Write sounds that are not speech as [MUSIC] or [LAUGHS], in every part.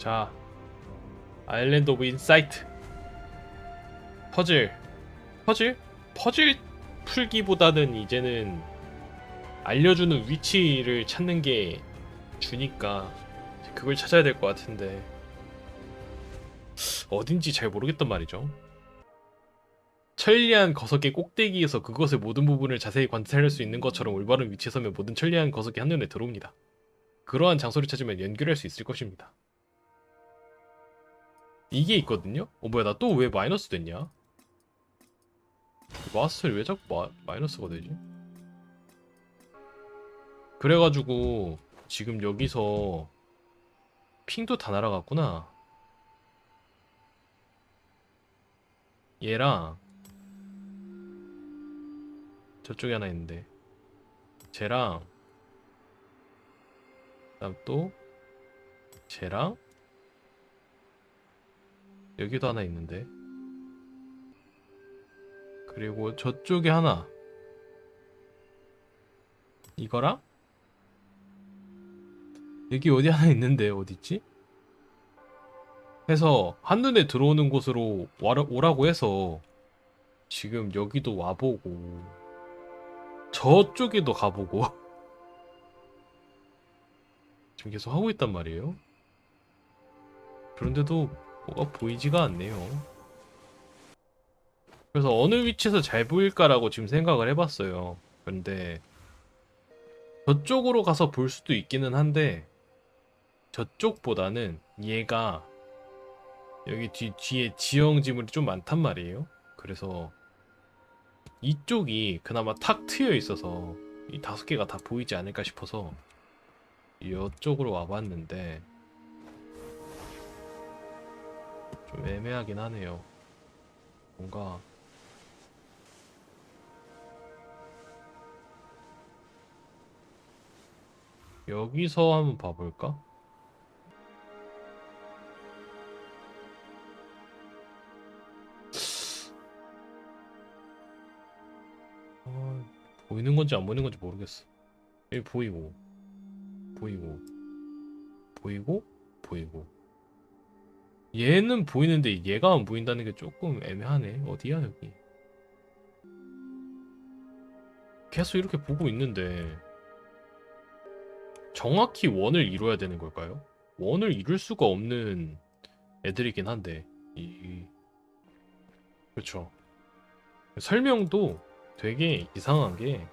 자, 아일랜드 오브 인사이트 퍼즐 퍼즐 퍼즐 풀기보다는 이제는 알려주는 위치를 찾는 게 주니까 그걸 찾아야 될 것 같은데 어딘지 잘 모르겠단 말이죠. 천리안 거석의 꼭대기에서 그것의 모든 부분을 자세히 관찰할 수 있는 것처럼 올바른 위치에 서면 모든 천리안 거석이 한눈에 들어옵니다. 그러한 장소를 찾으면 연결할 수 있을 것입니다. 이게 있거든요? 어 뭐야 나 또 왜 마이너스 됐냐? 마스터를 왜 자꾸 마, 마이너스가 되지? 그래가지고 지금 여기서 핑도 다 날아갔구나 얘랑 저쪽에 하나 있는데 쟤랑 그다음 또 쟤랑 여기도 하나 있는데. 그리고 저쪽에 하나. 이거랑? 여기 어디 하나 있는데 어디있지? 해서 한눈에 들어오는 곳으로 오라고 해서 지금 여기도 와보고 저쪽에도 가보고. [LAUGHS] 지금 계속 하고 있단 말이에요. 그런데도 뭐가 보이지가 않네요 그래서 어느 위치에서 잘 보일까라고 지금 생각을 해봤어요 그런데 저쪽으로 가서 볼 수도 있기는 한데 저쪽보다는 얘가 여기 뒤, 뒤에 지형 지물이 좀 많단 말이에요. 그래서 이쪽이 그나마 탁 트여 있어서 이 다섯 개가 다 보이지 않을까 싶어서 이쪽으로 와봤는데 좀 애매하긴 하네요. 뭔가 여기서 한번 봐볼까? 아, 보이는 건지 안 보이는 건지 모르겠어. 여기 보이고, 보이고, 보이고, 보이고. 얘는 보이는데 얘가 안 보인다는 게 조금 애매하네. 어디야 여기? 계속 이렇게 보고 있는데 정확히 원을 이뤄야 되는 걸까요? 원을 이룰 수가 없는 애들이긴 한데 이 그렇죠. 설명도 되게 이상한 게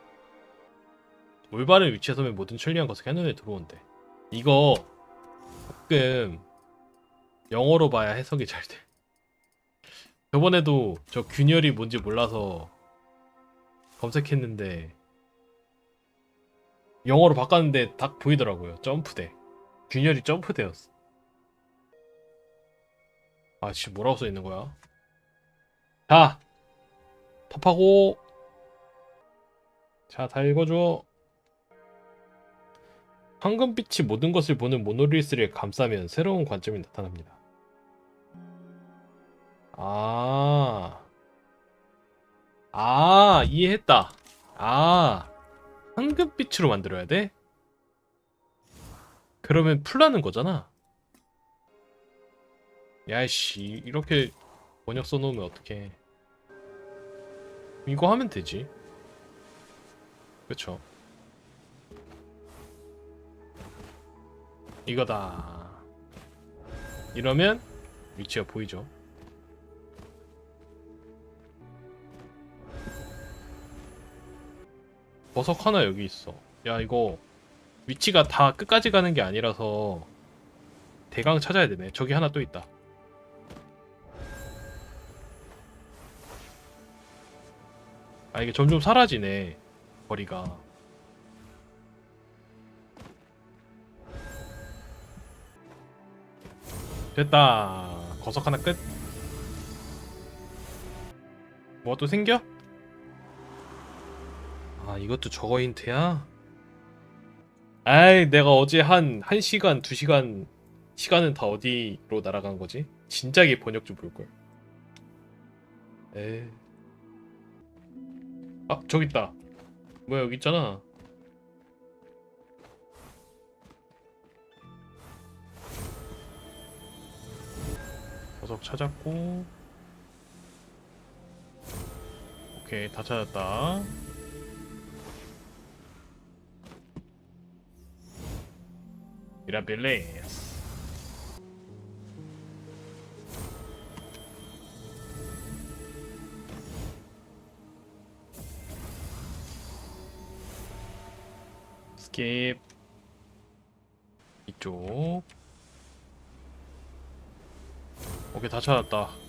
올바른 위치에 서면 모든 천리한 것을 한눈에 들어온대. 이거 조금 영어로 봐야 해석이 잘 돼. 저번에도 저 균열이 뭔지 몰라서 검색했는데 영어로 바꿨는데 딱 보이더라고요. 점프대. 균열이 점프대였어. 아, 지금 뭐라고 써 있는 거야? 자, 탑하고 자, 다 읽어줘. 황금빛이 모든 것을 보는 모노리스를 감싸면 새로운 관점이 나타납니다. 아, 아, 이해했다. 아, 황금빛으로 만들어야 돼? 그러면 풀라는 거잖아. 야이씨, 이렇게 번역 써놓으면 어떡해. 이거 하면 되지. 그쵸 이거다 이러면 위치가 보이죠 버섯 하나 여기 있어. 야 이거 위치가 다 끝까지 가는 게 아니라서 대강 찾아야 되네. 저기 하나 또 있다. 아 이게 점점 사라지네 거리가. 됐다. 거석 하나 끝. 뭐가 또 생겨? 아 이것도 저거 힌트야? 아이 내가 어제 한 1시간 2시간 시간은 다 어디로 날아간 거지? 진작에 번역 좀 볼걸. 에... 아 저기 있다. 뭐야 여기 있잖아. 보석 찾았고. 오케이 다 찾았다 미라빌레스 스킵 이쪽. 오케이 다 찾았다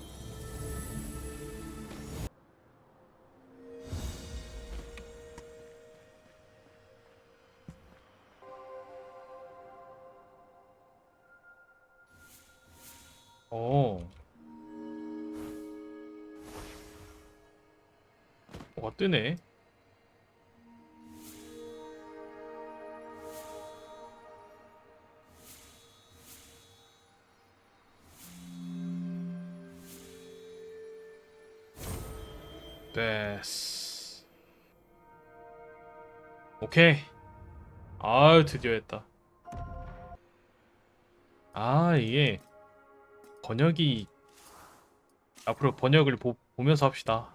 어 뭐가 뜨네 됐어. 오케이. 아유, 드디어 했다. 아, 이게 번역이 앞으로 번역을 보, 보면서 합시다.